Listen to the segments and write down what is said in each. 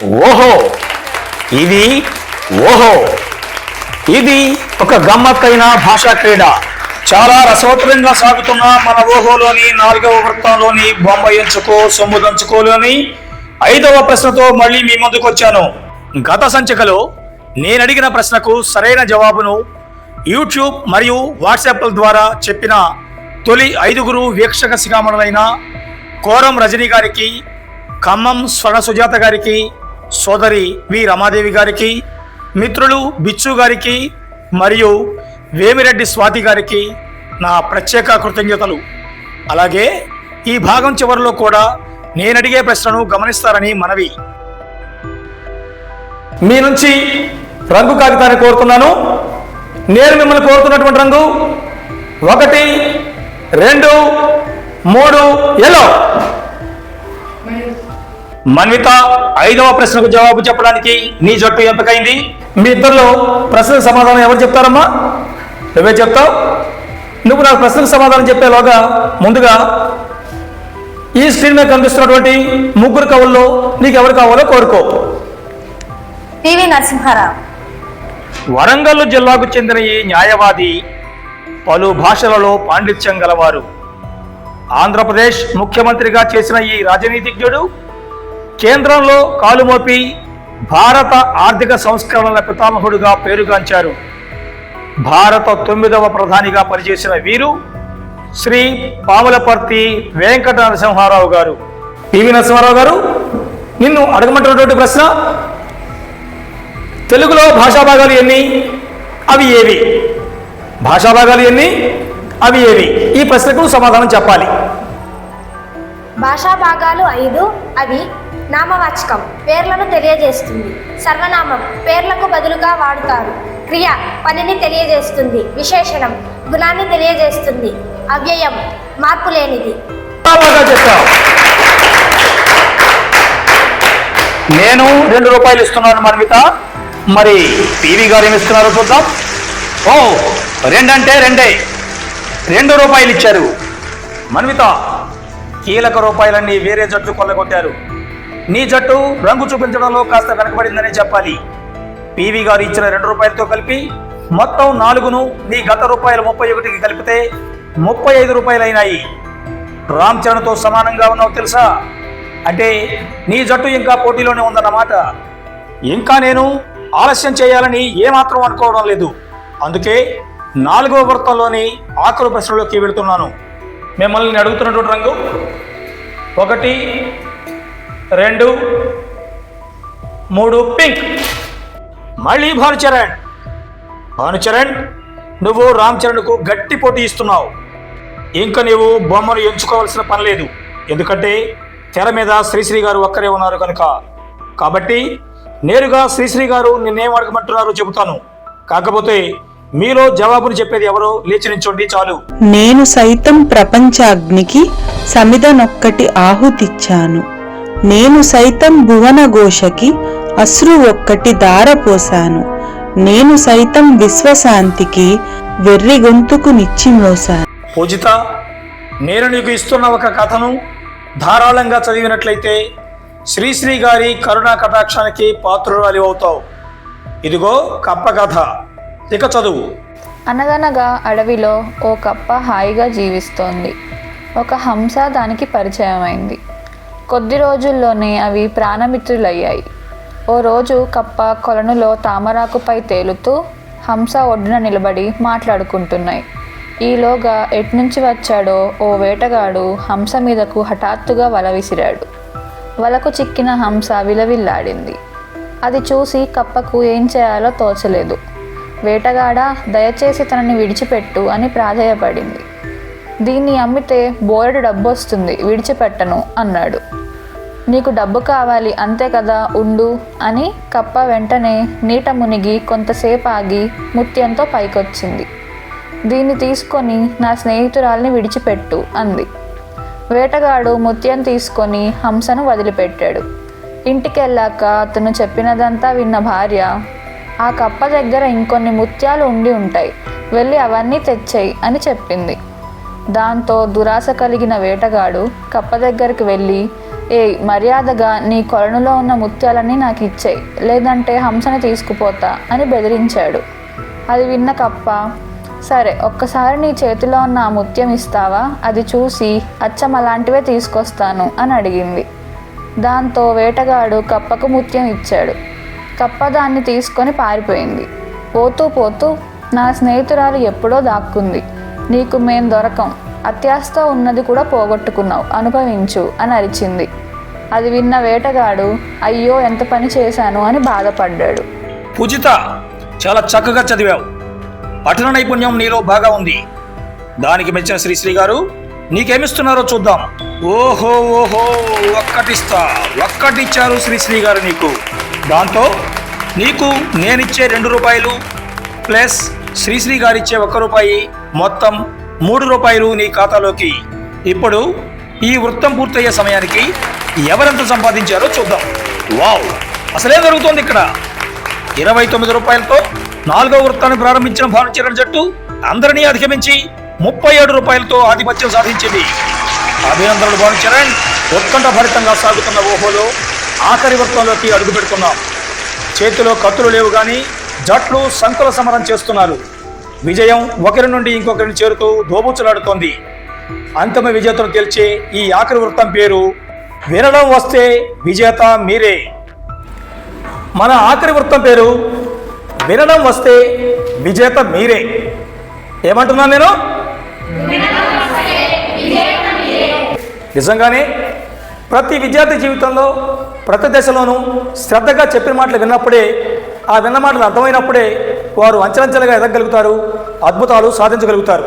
ఓహో! ఇది ఓహో! ఇది ఒక గమ్మత్తైన భాషా క్రీడ. చాలా రసవత్తరంగా సాగుతున్న మన ఓహోలోని నాలుగవ వృత్తంలోని బొమ్మ ఎంచుకో సొమ్ము దంచుకోలోని ఐదవ ప్రశ్నతో మళ్ళీ మీ ముందుకు వచ్చాను గత సంచికలో నేను అడిగిన ప్రశ్నకు సరైన జవాబును యూట్యూబ్ మరియు వాట్సాప్ల ద్వారా చెప్పిన తొలి ఐదుగురు వీక్షక శిఖామణులైన కోరం రజనీ గారికి ఖమ్మం స్వర్ణ సుజాత గారికి సోదరి వి రమాదేవి గారికి మిత్రులు బిచ్చు గారికి మరియు వేమిరెడ్డి స్వాతి గారికి నా ప్రత్యేక కృతజ్ఞతలు. అలాగే ఈ భాగం చివరిలో కూడా నేను అడిగే ప్రశ్నను గమనిస్తారని మనవి. మీ నుంచి రంగు కాగితాన్ని కోరుతున్నాను. నేను మిమ్మల్ని కోరుతున్నటువంటి రంగు ఒకటి రెండు మూడు ఎల్లో. మన్విత ఐదవ ప్రశ్నకు జవాబు చెప్పడానికి నీ జట్టు ఎంపికైంది. మీ ఇద్దరిలో ప్రశ్నకు సమాధానం ఎవరు చెప్తారమ్మా? నువ్వే చెప్తావు? నువ్వు నాకు ప్రశ్నకు సమాధానం చెప్పేలోగా ముందుగా ఈ స్క్రీన్ మీద కనిపిస్తున్నటువంటి ముగ్గురు కవుల్లో నీకు ఎవరు కావాలో కోరుకో. పివి నరసింహారావు. వరంగల్ జిల్లాకు చెందిన ఈ న్యాయవాది పలు భాషలలో పాండిత్యం గలవారు. ఆంధ్రప్రదేశ్ ముఖ్యమంత్రిగా చేసిన ఈ రాజనీతిజ్ఞుడు కేంద్రంలో కాలుమోపి భారత ఆర్థిక సంస్కరణల పితామహుడుగా పేరుగాంచారు. భారత తొమ్మిదవ ప్రధానిగా పనిచేసిన వీరు శ్రీ పాములపర్తి వెంకట నరసింహారావు గారు. పివి నరసింహారావు గారు నిన్ను అడగమంటున్నటువంటి ప్రశ్న తెలుగులో భాషా భాగాలు ఎన్ని? అవి ఏవి? భాషా భాగాలు ఎన్ని? అవి ఏవి? ఈ ప్రశ్నకు సమాధానం చెప్పాలి. భాషా భాగాలు ఐదు అవి నామవాచకం పేర్లను తెలియజేస్తుంది. సర్వనామం పేర్లకు బదులుగా వాడుతారు. క్రియ పనిని తెలియజేస్తుంది. విశేషణం గుణాన్ని తెలియజేస్తుంది. అవ్యయం మార్పు లేనిది. నేను రెండు రూపాయలు ఇస్తున్నాను మన్విత. మరి పివి గారు ఏమి ఇస్తున్నారో చూద్దాం. ఓ రెండంటే రెండే. రెండు రూపాయలు ఇచ్చారు. మన్విత కీలక రూపాయలన్నీ వేరే జట్టు కొల్లగొట్టారు. నీ జట్టు రంగు చూపించడంలో కాస్త వెనకబడిందనే చెప్పాలి. పీవీ గారు ఇచ్చిన రెండు రూపాయలతో కలిపి మొత్తం నాలుగును నీ గత రూపాయలు ముప్పై ఒకటికి కలిపితే ముప్పై ఐదు రూపాయలు అయినాయి రామ్ చరణ్తో సమానంగా ఉన్నావు తెలుసా? అంటే నీ జట్టు ఇంకా పోటీలోనే ఉందన్నమాట. ఇంకా నేను ఆలస్యం చేయాలని ఏమాత్రం అనుకోవడం లేదు. అందుకే నాలుగవ వృత్తంలోని ఆఖరు ప్రశ్నలోకి వెళుతున్నాను. మిమ్మల్ని అడుగుతున్నటువంటి రంగు? ఒకటి రెండు మూడు పింక్. మళ్ళీ భానుచరణ్. భానుచరణ్ నువ్వు రామ్ చరణ్కు గట్టి పోటీ ఇస్తున్నావు. ఇంకా నీవు బొమ్మను ఎంచుకోవాల్సిన పని లేదు. ఎందుకంటే తెర మీద శ్రీశ్రీ గారు ఒక్కరే ఉన్నారు కనుక. కాబట్టి నేరుగా శ్రీశ్రీ గారు నిన్నేం అడగమంటున్నారో చెబుతాను. కాకపోతే మీలో జవాబును చెప్పేది ఎవరో లేచి నించోండి చాలు. నేను సైతం ప్రపంచాగ్నికి సమిధనొక్కటి ఆహుతిచ్చాను. నేను సైతం భువనఘోషకి అశ్రు ఒక్కటి దారపోశాను నేను సైతం విశ్వశాంతికి వెర్రి గొంతుకు నిచ్చి మోశాను. పూజిత నేను నీకు ఇస్తున్న ఒక కథను ధారాళంగా చదివినట్లయితే శ్రీశ్రీ గారి కరుణా కటాక్షానికి పాత్రురాలి అవుతావు. ఇదిగో కప్ప కథ. ఇక చదువు. అనగనగా అడవిలో ఓ కప్ప హాయిగా జీవిస్తోంది. ఒక హంస దానికి పరిచయమైంది. కొద్ది రోజుల్లోనే అవి ప్రాణమిత్రులయ్యాయి. ఓ రోజు కప్ప కొలనులో తామరాకుపై తేలుతూ హంస ఒడ్డున నిలబడి మాట్లాడుకుంటున్నాయి. ఈలోగా ఎట్నుంచి వచ్చాడో ఓ వేటగాడు హంస మీదకు హఠాత్తుగా వల విసిరాడు. వలకు చిక్కిన హంస విలవిల్లాడింది. అది చూసి కప్పకు ఏం చేయాలో తోచలేదు. వేటగాడా దయచేసి తనని విడిచిపెట్టు అని ప్రాధేయపడింది. దీన్ని అమ్మితే బోరెడు డబ్బు వస్తుంది విడిచిపెట్టను అన్నాడు. నీకు డబ్బు కావాలి అంతే కదా ఉండు అని కప్ప వెంటనే నీట మునిగి కొంతసేపు ఆగి ముత్యంతో పైకొచ్చింది. దీన్ని తీసుకొని నా స్నేహితురాల్ని విడిచిపెట్టు అంది. వేటగాడు ముత్యం తీసుకొని హంసను వదిలిపెట్టాడు. ఇంటికెళ్ళాక అతను చెప్పినదంతా విన్న భార్య ఆ కప్ప దగ్గర ఇంకొన్ని ముత్యాలు ఉండి ఉంటాయి వెళ్ళి అవన్నీ తెచ్చేయి అని చెప్పింది. దాంతో దురాశ కలిగిన వేటగాడు కప్ప దగ్గరికి వెళ్ళి ఏ మర్యాదగా నీ కొలనులో ఉన్న ముత్యాలన్నీ నాకు ఇచ్చేయి లేదంటే హంసని తీసుకుపోతా అని బెదిరించాడు. అది విన్న కప్ప సరే ఒక్కసారి నీ చేతిలో ఉన్న ఆ ముత్యం ఇస్తావా? అది చూసి అచ్చం అలాంటివే తీసుకొస్తాను అని అడిగింది. దాంతో వేటగాడు కప్పకు ముత్యం ఇచ్చాడు. కప్ప దాన్ని తీసుకొని పారిపోయింది. పోతూ పోతూ నా స్నేహితురాలు ఎప్పుడో దాక్కుంది. నీకు మేం దొరకం. అత్యాస్త ఉన్నది కూడా పోగొట్టుకున్నావు. అనుభవించు అని అరిచింది. అది విన్న వేటగాడు అయ్యో ఎంత పని చేశాను అని బాధపడ్డాడు. పూజిత చాలా చక్కగా చదివావు. పఠన నైపుణ్యం నీలో బాగా ఉంది. దానికి మెచ్చిన శ్రీశ్రీ గారు నీకేమిస్తున్నారో చూద్దాం. ఓహో ఓహో ఒక్కటిస్తా. ఒక్కటిచ్చారు శ్రీశ్రీ గారు నీకు. దాంతో నీకు నేనిచ్చే రెండు రూపాయలు ప్లస్ శ్రీశ్రీ గారిచ్చే ఒక్క రూపాయి మొత్తం మూడు రూపాయలు నీ ఖాతాలోకి. ఇప్పుడు ఈ వృత్తం పూర్తయ్యే సమయానికి ఎవరెంత సంపాదించారో చూద్దాం. వావ్! అసలేం జరుగుతోంది ఇక్కడ? ఇరవై తొమ్మిది రూపాయలతో నాలుగో వృత్తాన్ని ప్రారంభించిన భానుచరణ్ జట్టు అందరినీ అధిగమించి ముప్పై ఏడు రూపాయలతో ఆధిపత్యం సాధించింది. అభినందనలు భానుచరణ్ ఉత్కంఠ భరితంగా సాగుతున్న ఓహోలో ఆఖరి వృత్తంలోకి అడుగు పెడుతున్నాం చేతిలో కత్తులు లేవు కానీ జట్లు సంకుల సమరం చేస్తున్నారు. విజయం ఒకరి నుండి ఇంకొకరిని చేరుతూ దోబుచ్చులాడుతోంది అంతిమ విజేతను గెలిచే ఈ ఆఖరి వృత్తం పేరు వినడం వస్తే విజేత మీరే. మన ఆఖరి వృత్తం పేరు వినడం వస్తే విజేత మీరే. ఏమంటున్నాను నేను? నిజంగానే ప్రతి విద్యార్థి జీవితంలో ప్రతి దశలోనూ శ్రద్ధగా చెప్పిన మాటలు విన్నప్పుడే ఆ విన్న మాటలు అర్థమైనప్పుడే వారు అంచెలంచెలుగా ఎదగలుగుతారు అద్భుతాలు సాధించగలుగుతారు.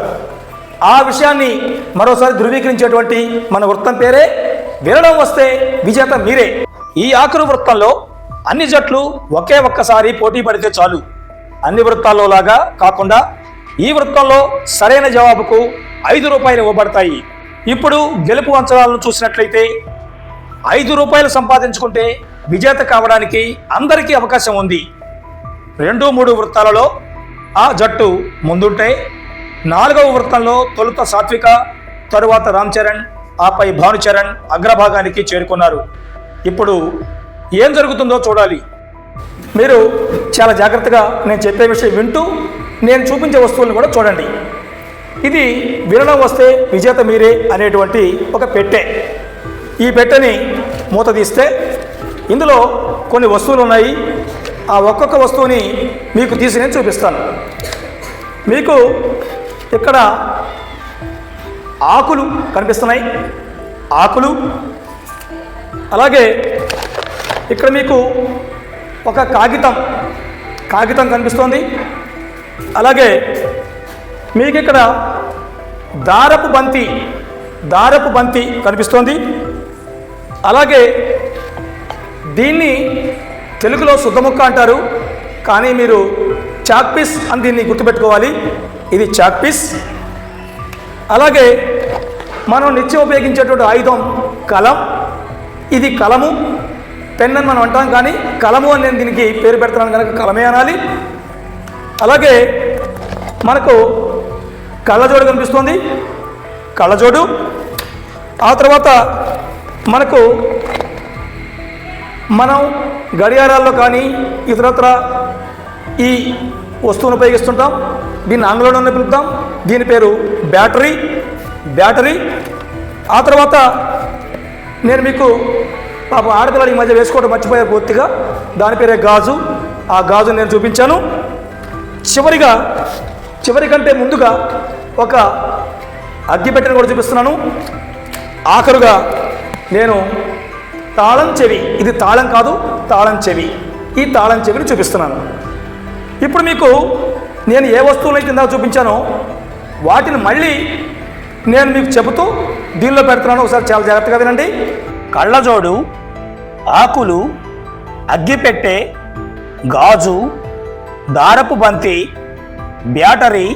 ఆ విషయాన్ని మరోసారి ధృవీకరించేటువంటి మన వృత్తం పేరే వినడం వస్తే విజేత మీరే. ఈ ఆఖరు వృత్తంలో అన్ని జట్లు ఒకే ఒక్కసారి పోటీ పడితే చాలు. అన్ని వృత్తాల్లో లాగా కాకుండా ఈ వృత్తంలో సరైన జవాబుకు ఐదు రూపాయలు ఇవ్వబడతాయి. ఇప్పుడు గెలుపు అంచనాలను చూసినట్లయితే ఐదు రూపాయలు సంపాదించుకుంటే విజేత కావడానికి అందరికీ అవకాశం ఉంది. రెండు మూడు వృత్తాలలో ఆ జట్టు ముందుంటే నాలుగవ వృత్తంలో తొలుత సాత్విక తరువాత రామ్ చరణ్ ఆపై భానుచరణ్ అగ్రభాగానికి చేరుకున్నారు. ఇప్పుడు ఏం జరుగుతుందో చూడాలి. మీరు చాలా జాగ్రత్తగా నేను చెప్పే విషయం వింటూ నేను చూపించే వస్తువులను కూడా చూడండి. ఇది వినడం వస్తే విజేత మీరే అనేటువంటి ఒక పెట్టె. ఈ పెట్టెని మూత తీస్తే ఇందులో కొన్ని వస్తువులు ఉన్నాయి. ఆ ఒక్కొక్క వస్తువుని మీకు తీసి నేను చూపిస్తాను. మీకు ఇక్కడ ఆకులు కనిపిస్తున్నాయి. ఆకులు. అలాగే ఇక్కడ మీకు ఒక కాగితం. కాగితం కనిపిస్తోంది. అలాగే మీకు ఇక్కడ దారపు బంతి దారపు బంతి కనిపిస్తోంది. అలాగే దీన్ని తెలుగులో శుద్ధముక్క అంటారు. కానీ మీరు చాక్పీస్ అని దీన్ని గుర్తుపెట్టుకోవాలి. ఇది చాక్పీస్ అలాగే మనం నిత్యం ఉపయోగించేటువంటి ఆయుధం కలం. ఇది కలము. పెన్ అని మనం అంటాం కానీ కలము అని నేను దీనికి పేరు పెడతాను కనుక కలమే అనాలి. అలాగే మనకు కళ్ళజోడు కనిపిస్తుంది. కళ్ళజోడు. ఆ తర్వాత మనకు మనం గడియారాల్లో కానీ ఇతరత్ర ఈ వస్తువును ఉపయోగిస్తుంటాం. దీన్ని ఆంగ్లంలోనే పిలుపుతాం. దీని పేరు బ్యాటరీ. బ్యాటరీ. ఆ తర్వాత నేను మీకు పాప ఆడపిల్లలు ఈ మధ్య వేసుకోవడం మర్చిపోయారు పూర్తిగా. దాని పేరే గాజు. ఆ గాజు నేను చూపించాను. చివరిగా చివరి కంటే ముందుగా ఒక అగ్గిపెట్టెను కూడా చూపిస్తున్నాను. ఆఖరుగా నేను తాళం చెవి. ఇది తాళం కాదు తాళం చెవి. ఈ తాళం చెవిని చూపిస్తున్నాను. ఇప్పుడు మీకు నేను ఏ వస్తువులైతే ఇందాక చూపించానో వాటిని మళ్ళీ నేను మీకు చెబుతూ దీనిలో పెడుతున్నాను. ఒకసారి చాలా జాగ్రత్తగా వినండి. కళ్ళజోడు ఆకులు అగ్గిపెట్టె గాజు దారపు బంతి బ్యాటరీ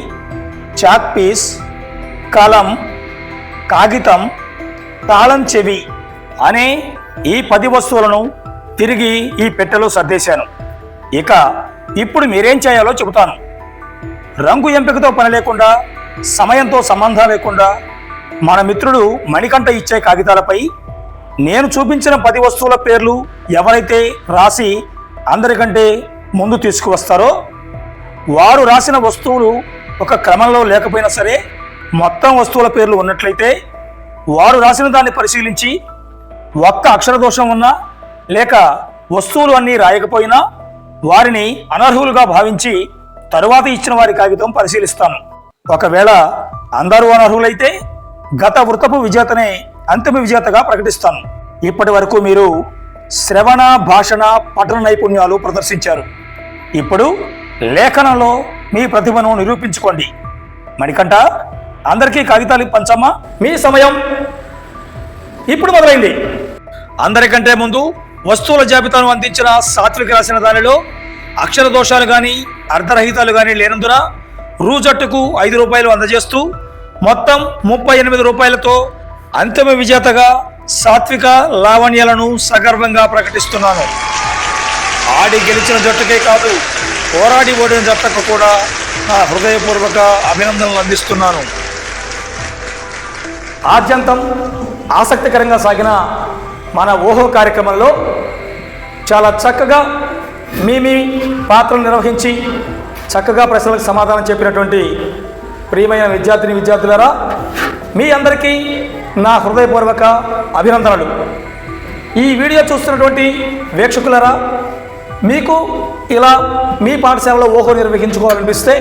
చాక్పీస్ కలం కాగితం తాళం చెవి. అనే ఈ పది వస్తువులను తిరిగి ఈ పెట్టెలో సర్దేశాను. ఇక ఇప్పుడు మీరేం చేయాలో చెబుతాను. రంగు ఎంపికతో పని లేకుండా సమయంతో సంబంధం లేకుండా మన మిత్రుడు మణికంఠ ఇచ్చే కాగితాలపై నేను చూపించిన పది వస్తువుల పేర్లు ఎవరైతే రాసి అందరికంటే ముందు తీసుకువస్తారో వారు రాసిన వస్తువులు ఒక క్రమంలో లేకపోయినా సరే మొత్తం వస్తువుల పేర్లు ఉన్నట్లయితే వారు రాసిన దాన్ని పరిశీలించి ఒక్క అక్షర దోషం ఉన్నా లేక వస్తువులు అన్నీ రాయకపోయినా వారిని అనర్హులుగా భావించి తరువాత ఇచ్చిన వారి కాగితం పరిశీలిస్తాను. ఒకవేళ అందరూ అనర్హులైతే గత వృతపు విజేతనే అంతిమ విజేతగా ప్రకటిస్తాను. ఇప్పటి వరకు మీరు శ్రవణ భాషణ పఠన నైపుణ్యాలు ప్రదర్శించారు. ఇప్పుడు లేఖనంలో మీ ప్రతిభను నిరూపించుకోండి. మణికంట అందరికీ కాగితాలు పంచమ్మా మీ సమయం ఇప్పుడు మొదలైంది. అందరికంటే ముందు వస్తువుల జాబితాను అందించిన సాత్విక రాసిన దానిలో అక్షర దోషాలు కానీ అర్ధరహితాలు కానీ లేనందున రూ జట్టుకు ఐదు రూపాయలు అందజేస్తూ మొత్తం ముప్పై ఎనిమిది రూపాయలతో అంతిమ విజేతగా సాత్విక లావణ్యాలను సగర్వంగా ప్రకటిస్తున్నాను. ఆడి గెలిచిన జట్టుకే కాదు పోరాడి ఓడిన జట్టుకు కూడా నా హృదయపూర్వక అభినందనలు అందిస్తున్నాను. ఆద్యంతం ఆసక్తికరంగా సాగిన మన ఓహో కార్యక్రమంలో చాలా చక్కగా మీ మీ పాత్రలు నిర్వహించి చక్కగా ప్రశ్నలకు సమాధానం చెప్పినటువంటి ప్రియమైన విద్యార్థిని విద్యార్థులారా మీ అందరికీ నా హృదయపూర్వక అభినందనలు. ఈ వీడియో చూస్తున్నటువంటి వీక్షకులరా మీకు ఇలా మీ పాఠశాలలో ఓహో నిర్వహించుకోవాలనిపిస్తే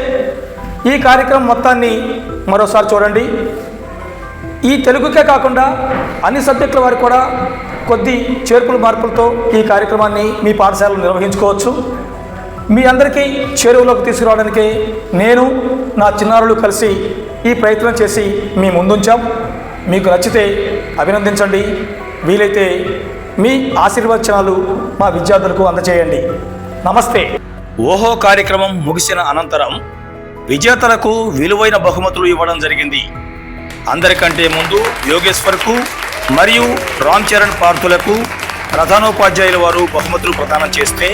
ఈ కార్యక్రమం మొత్తాన్ని మరోసారి చూడండి. ఈ తెలుగుకే కాకుండా అన్ని సబ్జెక్టుల వారికి కూడా కొద్ది చేర్పులు మార్పులతో ఈ కార్యక్రమాన్ని మీ పాఠశాలలో నిర్వహించుకోవచ్చు. మీ అందరికీ చేరువలోకి తీసుకురావడానికి నేను నా చిన్నారులు కలిసి ఈ ప్రయత్నం చేసి మీ ముందుంచాం. మీకు నచ్చితే అభినందించండి. వీలైతే మీ ఆశీర్వచనాలు మా విద్యార్థులకు అందజేయండి. నమస్తే. ఓహో కార్యక్రమం ముగిసిన అనంతరం విజేతలకు విలువైన బహుమతులు ఇవ్వడం జరిగింది. అందరికంటే ముందు యోగేశ్వర్కు మరియు రామ్ చరణ్ పార్థులకు ప్రధానోపాధ్యాయుల వారు బహుమతులు ప్రదానం చేస్తే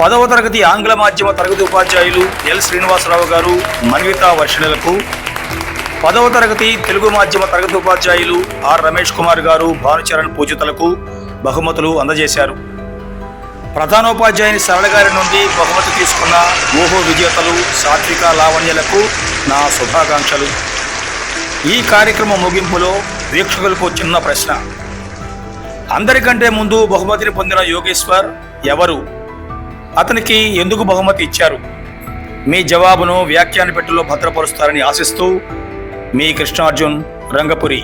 పదవ తరగతి ఆంగ్ల మాధ్యమ తరగతి ఉపాధ్యాయులు ఎల్ శ్రీనివాసరావు గారు మన్విత వర్షణలకు పదవ తరగతి తెలుగు మాధ్యమ తరగతి ఉపాధ్యాయులు ఆర్ రమేష్ కుమార్ గారు భానుచరణ్ పూజితులకు బహుమతులు అందజేశారు. ప్రధానోపాధ్యాయుని సరళ గారి నుండి బహుమతి తీసుకున్న ఊహో విజేతలు సాత్విక లావణ్యలకు నా శుభాకాంక్షలు. ఈ కార్యక్రమం ముగింపులో ప్రేక్షకులకు చిన్న ప్రశ్న. అందరికంటే ముందు బహుమతిని పొందిన యోగేశ్వర్ ఎవరు? అతనికి ఎందుకు బహుమతి ఇచ్చారు? మీ జవాబును వ్యాఖ్యాన పెట్టెలో భద్రపరుస్తారని ఆశిస్తూ మీ కృష్ణార్జున్ రంగపురి.